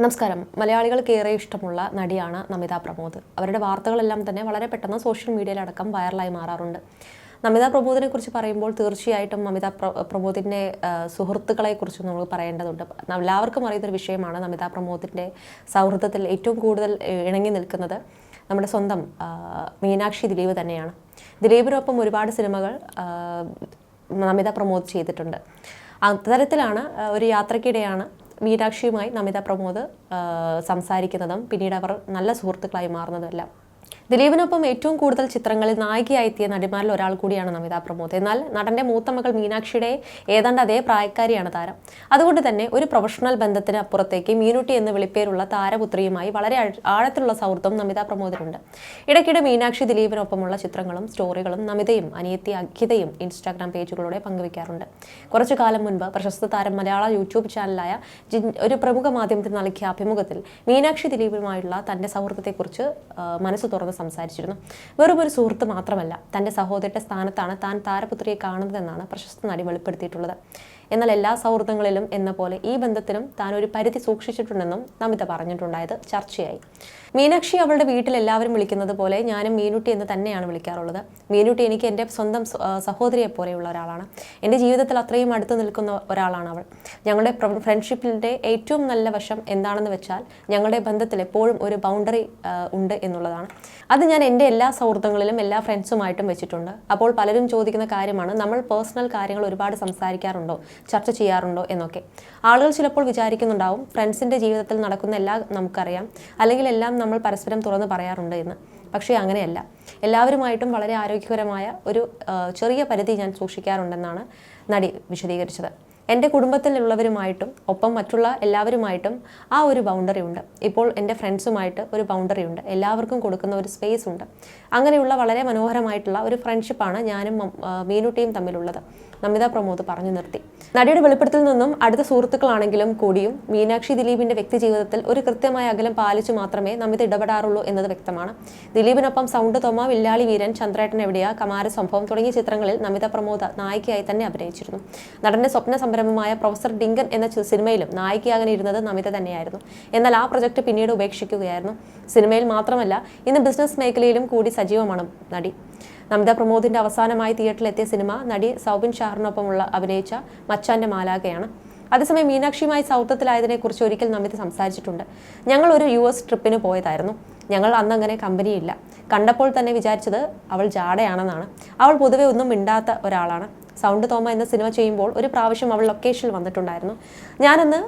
നമസ്കാരം. മലയാളികൾക്ക് ഏറെ ഇഷ്ടമുള്ള നടിയാണ് നമിത പ്രമോദ്. അവരുടെ വാർത്തകളെല്ലാം തന്നെ വളരെ പെട്ടെന്ന് സോഷ്യൽ മീഡിയയിലടക്കം വൈറലായി മാറാറുണ്ട്. നമിത പ്രമോദിനെ കുറിച്ച് പറയുമ്പോൾ തീർച്ചയായിട്ടും നമിത പ്ര- പ്രമോദിന്റെ സുഹൃത്തുക്കളെ കുറിച്ച് നമ്മൾ പറയേണ്ടതുണ്ട്. എല്ലാവർക്കും അറിയുന്നൊരു വിഷയമാണ് നമിത പ്രമോദിന്റെ സൗഹൃദത്തിൽ ഏറ്റവും കൂടുതൽ ഇണങ്ങി നിൽക്കുന്നത് നമ്മുടെ സ്വന്തം മീനാക്ഷി ദിലീപ് തന്നെയാണ്. ദിലീപിനൊപ്പം ഒരുപാട് സിനിമകൾ നമിത പ്രമോദ് ചെയ്തിട്ടുണ്ട്. അത്തരത്തിലാണ് ഒരു യാത്രക്കിടെയാണ് മീനാക്ഷിയുമായി നമിത പ്രമോദ് സംസാരിക്കുന്നതും പിന്നീട് അവർ നല്ല സുഹൃത്തുക്കളായി മാറുന്നതുമെല്ലാം. ദിലീപിനൊപ്പം ഏറ്റവും കൂടുതൽ ചിത്രങ്ങളിൽ നായികയായി എത്തിയ നടിമാരിൽ ഒരാൾ കൂടിയാണ് നമിത പ്രമോദ്. എന്നാൽ നടന്റെ മൂത്ത മകൾ മീനാക്ഷിയുടെ ഏതാണ്ട് അതേ പ്രായക്കാരിയാണ് താരം. അതുകൊണ്ട് തന്നെ ഒരു പ്രൊഫഷണൽ ബന്ധത്തിന് അപ്പുറത്തേക്ക് മീനുട്ടി എന്ന് വിളിപ്പേരുള്ള താരപുത്രിയുമായി വളരെ ആഴത്തിലുള്ള സൗഹൃദം നമിത പ്രമോദിനുണ്ട്. ഇടയ്ക്കിടെ മീനാക്ഷി ദിലീപിനൊപ്പമുള്ള ചിത്രങ്ങളും സ്റ്റോറികളും നമിതയും അനിയത്തി അഖിതയും ഇൻസ്റ്റാഗ്രാം പേജുകളിലൂടെ പങ്കുവയ്ക്കാറുണ്ട്. കുറച്ചു കാലം മുൻപ് പ്രശസ്ത താരം മലയാള യൂട്യൂബ് ചാനലായ ഒരു പ്രമുഖ മാധ്യമത്തിന് നൽകിയ അഭിമുഖത്തിൽ മീനാക്ഷി ദിലീപുമായുള്ള തന്റെ സൗഹൃദത്തെക്കുറിച്ച് മനസ്സ് തുറന്ന് സംസാരിച്ചിരുന്നു. വെറും ഒരു സുഹൃത്ത് മാത്രമല്ല തന്റെ സഹോദരിയുടെ സ്ഥാനത്താണ് താൻ താരപുത്രിയെ കാണുന്നതെന്നാണ് പ്രശസ്ത നടി വെളിപ്പെടുത്തിയിട്ടുള്ളത്. എന്നാൽ എല്ലാ സൗഹൃദങ്ങളിലും എന്ന പോലെ ഈ ബന്ധത്തിലും താൻ ഒരു പരിധി സൂക്ഷിച്ചിട്ടുണ്ടെന്നും നമിത പറഞ്ഞിട്ടുണ്ടായത് ചർച്ചയായി. മീനാക്ഷി അവളുടെ വീട്ടിൽ എല്ലാവരും വിളിക്കുന്നത് പോലെ ഞാനും മീനുട്ടി എന്ന് തന്നെയാണ് വിളിക്കാറുള്ളത്. മീനുട്ടി എനിക്ക് എന്റെ സ്വന്തം സഹോദരിയെ പോലെയുള്ള ഒരാളാണ്. എന്റെ ജീവിതത്തിൽ അത്രയും അടുത്ത് നിൽക്കുന്ന ഒരാളാണ് അവൾ. ഞങ്ങളുടെ ഫ്രണ്ട്ഷിപ്പിന്റെ ഏറ്റവും നല്ല വശം എന്താണെന്ന് വെച്ചാൽ ഞങ്ങളുടെ ബന്ധത്തിൽ എപ്പോഴും ഒരു ബൗണ്ടറി ഉണ്ട് എന്നുള്ളതാണ്. അത് ഞാൻ എന്റെ എല്ലാ സൗഹൃദങ്ങളിലും എല്ലാ ഫ്രണ്ട്സുമായിട്ടും വെച്ചിട്ടുണ്ട്. അപ്പോൾ പലരും ചോദിക്കുന്ന കാര്യമാണ് നമ്മൾ പേഴ്സണൽ കാര്യങ്ങൾ ഒരുപാട് സംസാരിക്കാറുണ്ടോ? ചർച്ച ചെയ്യാറുണ്ടോ എന്നൊക്കെ. ആളുകൾ ചിലപ്പോൾ വിചാരിക്കുന്നുണ്ടാവും ഫ്രണ്ട്സിന്റെ ജീവിതത്തിൽ നടക്കുന്ന എല്ലാം നമുക്കറിയാം അല്ലെങ്കിൽ എല്ലാം നമ്മൾ പരസ്പരം തുറന്ന് പറയാറുണ്ട് എന്ന്. പക്ഷേ അങ്ങനെയല്ല. എല്ലാവരുമായിട്ടും വളരെ ആരോഗ്യകരമായ ഒരു ചെറിയ പരിധി ഞാൻ സൂക്ഷിക്കാറുണ്ടെന്നാണ് നടി വിശദീകരിച്ചത്. എന്റെ കുടുംബത്തിലുള്ളവരുമായിട്ടും ഒപ്പം മറ്റുള്ള എല്ലാവരുമായിട്ടും ആ ഒരു ബൗണ്ടറി ഉണ്ട്. ഇപ്പോൾ എന്റെ ഫ്രണ്ട്സുമായിട്ട് ഒരു ബൗണ്ടറി ഉണ്ട്. എല്ലാവർക്കും കൊടുക്കുന്ന ഒരു സ്പേസ് ഉണ്ട്. അങ്ങനെയുള്ള വളരെ മനോഹരമായിട്ടുള്ള ഒരു ഫ്രണ്ട്ഷിപ്പാണ് ഞാനും മീനു ടീം തമ്മിലുള്ളത്. നമിത പ്രമോദ് പറഞ്ഞു നിർത്തി. നടിയുടെ വെളിപ്പെടുത്തൽ നിന്നും അടുത്ത സുഹൃത്തുക്കളാണെങ്കിലും കൂടിയും മീനാക്ഷി ദിലീപിന്റെ വ്യക്തി ജീവിതത്തിൽ ഒരു കൃത്യമായ അകലം പാലിച്ചു മാത്രമേ നമിത ഇടപെടാറുള്ളൂ എന്നത് വ്യക്തമാണ്. ദിലീപിനൊപ്പം സൗണ്ട് തോമ വില്ലാളി വീരൻ ചന്ദ്രേട്ടൻ എവിടെയാ കമാര സംഭവം തുടങ്ങിയ ചിത്രങ്ങളിൽ നമിത പ്രമോദ് നായികയായി തന്നെ അഭിനയിച്ചിരുന്നു. നടന്റെ സ്വപ്ന സംരംഭമായ പ്രൊഫസർ ഡിങ്കൻ എന്ന സിനിമയിലും നായികയാകാൻ ഇരുന്നത് നമിത തന്നെയായിരുന്നു. എന്നാൽ ആ പ്രൊജക്ട് പിന്നീട് ഉപേക്ഷിക്കുകയായിരുന്നു. സിനിമയിൽ മാത്രമല്ല ഇന്ന് ബിസിനസ് മേഖലയിലും കൂടി സജീവമാണ് നടി. നമിത പ്രമോദിന്റെ അവസാനമായി തിയേറ്ററിൽ എത്തിയ സിനിമ നടി സൗബിൻ ഷാറിനൊപ്പമുള്ള അഭിനയിച്ച മച്ചാന്റെ മാലാകയാണ് അതേസമയം മീനാക്ഷിയുമായി സൗഹൃദത്തിലായതിനെക്കുറിച്ച് ഒരിക്കൽ നമിത സംസാരിച്ചിട്ടുണ്ട്. ഞങ്ങൾ ഒരു യു എസ് ട്രിപ്പിന് പോയതായിരുന്നു. ഞങ്ങൾ അന്നങ്ങനെ കമ്പനിയില്ല. കണ്ടപ്പോൾ തന്നെ വിചാരിച്ചത് അവൾ ജാടയാണെന്നാണ്. അവൾ പൊതുവെ ഒന്നും മിണ്ടാത്ത ഒരാളാണ്. സൗണ്ട് തോമ എന്ന സിനിമ ചെയ്യുമ്പോൾ ഒരു പ്രാവശ്യം അവൾ ലൊക്കേഷനിൽ വന്നിട്ടുണ്ടായിരുന്നു. ഞാനന്ന്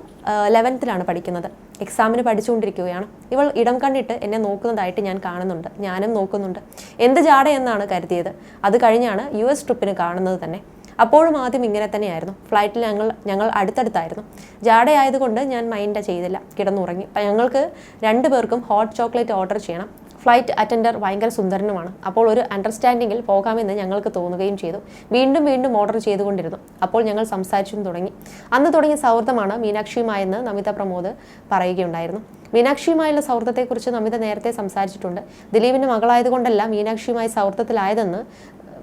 ലെവൻത്തിലാണ് പഠിക്കുന്നത്. എക്സാമിന് പഠിച്ചുകൊണ്ടിരിക്കുകയാണ്. ഇവൾ ഇടം കണ്ടിട്ട് എന്നെ നോക്കുന്നതായിട്ട് ഞാൻ കാണുന്നുണ്ട്. ഞാനും നോക്കുന്നുണ്ട്. എന്ത് ജാടയെന്നാണ് കരുതിയത്. അത് കഴിഞ്ഞാണ് യു എസ് ട്രിപ്പിന് കാണുന്നത് തന്നെ. അപ്പോഴും ആദ്യം ഇങ്ങനെ തന്നെയായിരുന്നു. ഫ്ലൈറ്റിൽ ഞങ്ങൾ ഞങ്ങൾ അടുത്തടുത്തായിരുന്നു. ജാടയായതുകൊണ്ട് ഞാൻ മൈൻഡ് ചെയ്തില്ല. കിടന്നുറങ്ങി. ഞങ്ങൾക്ക് രണ്ടു പേർക്കും ഹോട്ട് ചോക്ലേറ്റ് ഓർഡർ ചെയ്യണം. ഫ്ലൈറ്റ് അറ്റൻഡർ ഭയങ്കര സുന്ദരനുമാണ്. അപ്പോൾ ഒരു അണ്ടർസ്റ്റാൻഡിങ്ങിൽ പോകാമെന്ന് ഞങ്ങൾക്ക് തോന്നുകയും ചെയ്തു. വീണ്ടും വീണ്ടും ഓർഡർ ചെയ്തുകൊണ്ടിരുന്നു. അപ്പോൾ ഞങ്ങൾ സംസാരിച്ചും തുടങ്ങി. അന്ന് തുടങ്ങിയ സൗഹൃദമാണ് മീനാക്ഷിയുമായെന്ന് നമിത പ്രമോദ് പറയുകയുണ്ടായിരുന്നു. മീനാക്ഷിയുമായുള്ള സൗഹൃദത്തെക്കുറിച്ച് നമിത നേരത്തെ സംസാരിച്ചിട്ടുണ്ട്. ദിലീപിന്റെ മകളായതുകൊണ്ടല്ല മീനാക്ഷിയുമായി സൗഹൃദത്തിലായതെന്ന്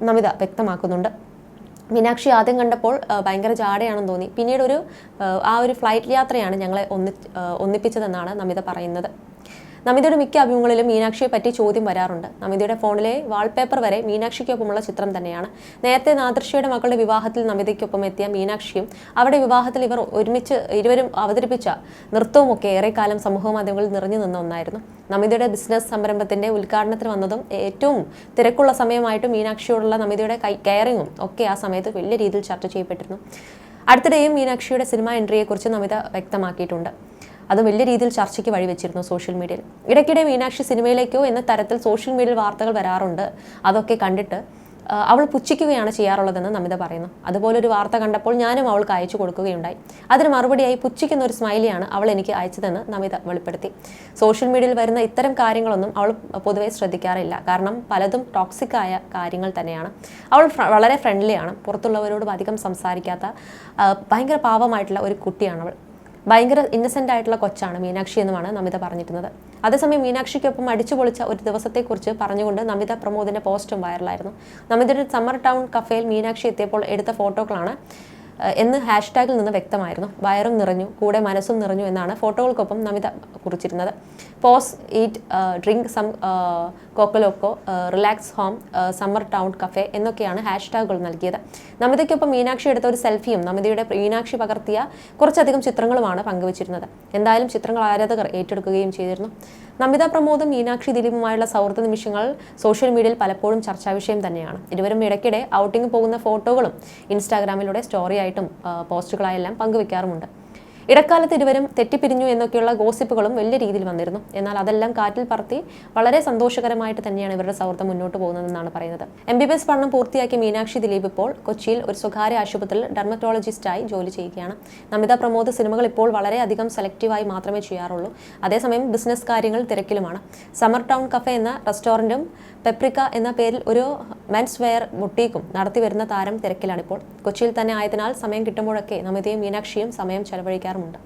നമിത വ്യക്തമാക്കുന്നുണ്ട്. മീനാക്ഷി ആദ്യം കണ്ടപ്പോൾ ഭയങ്കര ജാടയാണെന്ന് തോന്നി. പിന്നീട് ഒരു ആ ഒരു ഫ്ലൈറ്റ് യാത്രയാണ് ഞങ്ങളെ ഒന്നി ഒന്നിപ്പിച്ചതെന്നാണ് നമിത പറയുന്നത്. നമിതയുടെ മിക്ക അഭിമുഖങ്ങളിലും മീനാക്ഷിയെ പറ്റി ചോദ്യം വരാറുണ്ട്. നമിതയുടെ ഫോണിലെ വാൾപേപ്പർ വരെ മീനാക്ഷിക്കൊപ്പമുള്ള ചിത്രം തന്നെയാണ്. നേരത്തെ നാദൃശ്യയുടെ മക്കളുടെ വിവാഹത്തിൽ നമിതയ്ക്കൊപ്പം എത്തിയ മീനാക്ഷിയും അവിടെ വിവാഹത്തിൽ ഇവർ ഒരുമിച്ച് ഇരുവരും അവതരിപ്പിച്ച നൃത്തവും ഒക്കെ ഏറെക്കാലം സമൂഹ മാധ്യമങ്ങളിൽ നിറഞ്ഞു നിന്ന ഒന്നായിരുന്നു. നമിതയുടെ ബിസിനസ് സംരംഭത്തിന്റെ ഉദ്ഘാടനത്തിന് വന്നതും ഏറ്റവും തിരക്കുള്ള സമയമായിട്ട് മീനാക്ഷിയോടുള്ള നമിതയുടെ കെയറിങ്ങും ഒക്കെ ആ സമയത്ത് വലിയ രീതിയിൽ ചർച്ച ചെയ്യപ്പെട്ടിരുന്നു. അടുത്തിടെയും മീനാക്ഷിയുടെ സിനിമ എൻട്രിയെക്കുറിച്ച് നമിത വ്യക്തമാക്കിയിട്ടുണ്ട്. അത് വലിയ രീതിയിൽ ചർച്ചയ്ക്ക് വഴിവെച്ചിരുന്നു സോഷ്യൽ മീഡിയയിൽ. ഇടയ്ക്കിടെ മീനാക്ഷി സിനിമയിലേക്കോ എന്ന തരത്തിൽ സോഷ്യൽ മീഡിയയിൽ വാർത്തകൾ വരാറുണ്ട്. അതൊക്കെ കണ്ടിട്ട് അവൾ പുച്ഛിക്കുകയാണ് ചെയ്യാറുള്ളതെന്ന് നമിത പറയുന്നു. അതുപോലെ ഒരു വാർത്ത കണ്ടപ്പോൾ ഞാനും അവൾക്ക് അയച്ചു കൊടുക്കുകയുണ്ടായി. അതിന് മറുപടിയായി പുച്ഛിക്കുന്ന ഒരു സ്മൈലിയാണ് അവൾ എനിക്ക് അയച്ചതെന്ന് നമിത വെളിപ്പെടുത്തി. സോഷ്യൽ മീഡിയയിൽ വരുന്ന ഇത്തരം കാര്യങ്ങളൊന്നും അവൾ പൊതുവെ ശ്രദ്ധിക്കാറില്ല. കാരണം പലതും ടോക്സിക് ആയ കാര്യങ്ങൾ തന്നെയാണ്. അവൾ വളരെ ഫ്രണ്ട്ലിയാണ്. പുറത്തുള്ളവരോടും അധികം സംസാരിക്കാത്ത ഭയങ്കര പാവമായിട്ടുള്ള ഒരു കുട്ടിയാണ് അവൾ. ഭയങ്കര ഇന്നസെന്റ് ആയിട്ടുള്ള കൊച്ചാണ് മീനാക്ഷി എന്നുമാണ് നമിത പറഞ്ഞിരുന്നത്. അതേസമയം മീനാക്ഷിക്കൊപ്പം അടിച്ചു പൊളിച്ച ഒരു ദിവസത്തെക്കുറിച്ച് പറഞ്ഞുകൊണ്ട് നമിത പ്രമോദിന്റെ പോസ്റ്റും വൈറലായിരുന്നു നമിതയുടെ സമ്മർ ടൗൺ കഫേയിൽ മീനാക്ഷി എത്തിയപ്പോൾ എടുത്ത ഫോട്ടോകളാണ് എന്ന് ഹാഷ്ടാഗിൽ നിന്ന് വ്യക്തമായിരുന്നു. വയറും നിറഞ്ഞു കൂടെ മനസ്സും നിറഞ്ഞു എന്നാണ് ഫോട്ടോകൾക്കൊപ്പം Namitha കുറിച്ചിരുന്നത്. Pause eat drink some cocoloco relax home summer town cafe എന്നൊക്കെയാണ് ഹാഷ്ടാഗുകൾ നൽകിയത്. നമിതയ്ക്കൊപ്പം മീനാക്ഷി എടുത്ത ഒരു സെൽഫിയും നമിതയുടെ മീനാക്ഷി പകർത്തിയ കുറച്ചധികം ചിത്രങ്ങളുമാണ് പങ്കുവച്ചിരുന്നത്. എന്തായാലും ചിത്രങ്ങൾ ആരാധകർ ഏറ്റെടുക്കുകയും ചെയ്തിരുന്നു. നമിത പ്രമോദും മീനാക്ഷി ദിലീപുമായുള്ള സൗഹൃദ നിമിഷങ്ങൾ സോഷ്യൽ മീഡിയയിൽ പലപ്പോഴും ചർച്ചാ വിഷയം തന്നെയാണ്. ഇരുവരും ഇടയ്ക്കിടെ ഔട്ടിംഗ് പോകുന്ന ഫോട്ടോകളും ഇൻസ്റ്റാഗ്രാമിലൂടെ സ്റ്റോറിയായിട്ടും ആ, പോസ്റ്റുകളായെല്ലാം പങ്കുവെക്കാറുമുണ്ട്. ഇടക്കാലത്ത് ഇരുവരും തെറ്റിപ്പിരിഞ്ഞു എന്നൊക്കെയുള്ള ഗോസിപ്പുകളും വലിയ രീതിയിൽ വന്നിരുന്നു. എന്നാൽ അതെല്ലാം കാറ്റിൽ പറത്തി വളരെ സന്തോഷകരമായിട്ട് തന്നെയാണ് ഇവരുടെ സൗഹൃദം മുന്നോട്ട് പോകുന്നതെന്നാണ് പറയുന്നത്. എം ബി ബി എസ് പഠനം പൂർത്തിയാക്കിയ മീനാക്ഷി ദിലീപ് ഇപ്പോൾ കൊച്ചിയിൽ ഒരു സ്വകാര്യ ആശുപത്രിയിൽ ഡെർമറ്റോളജിസ്റ്റായി ജോലി ചെയ്യുകയാണ്. നമിത പ്രമോദ് സിനിമകൾ ഇപ്പോൾ വളരെയധികം സെലക്റ്റീവായി മാത്രമേ ചെയ്യാറുള്ളൂ. അതേസമയം ബിസിനസ് കാര്യങ്ങൾ തിരക്കിലുമാണ്. സമർ ടൗൺ കഫേ എന്ന റെസ്റ്റോറന്റും പെപ്രിക്ക എന്ന പേരിൽ ഒരു മെൻസ് വെയർ ബുട്ടീക്കും നടത്തി വരുന്ന താരം തിരക്കിലാണിപ്പോൾ കൊച്ചിയിൽ തന്നെ ആയതിനാൽ സമയം കിട്ടുമ്പോഴൊക്കെ നമിതയും മീനാക്ഷിയും സമയം ചെലവഴിക്കാറുമുണ്ട്.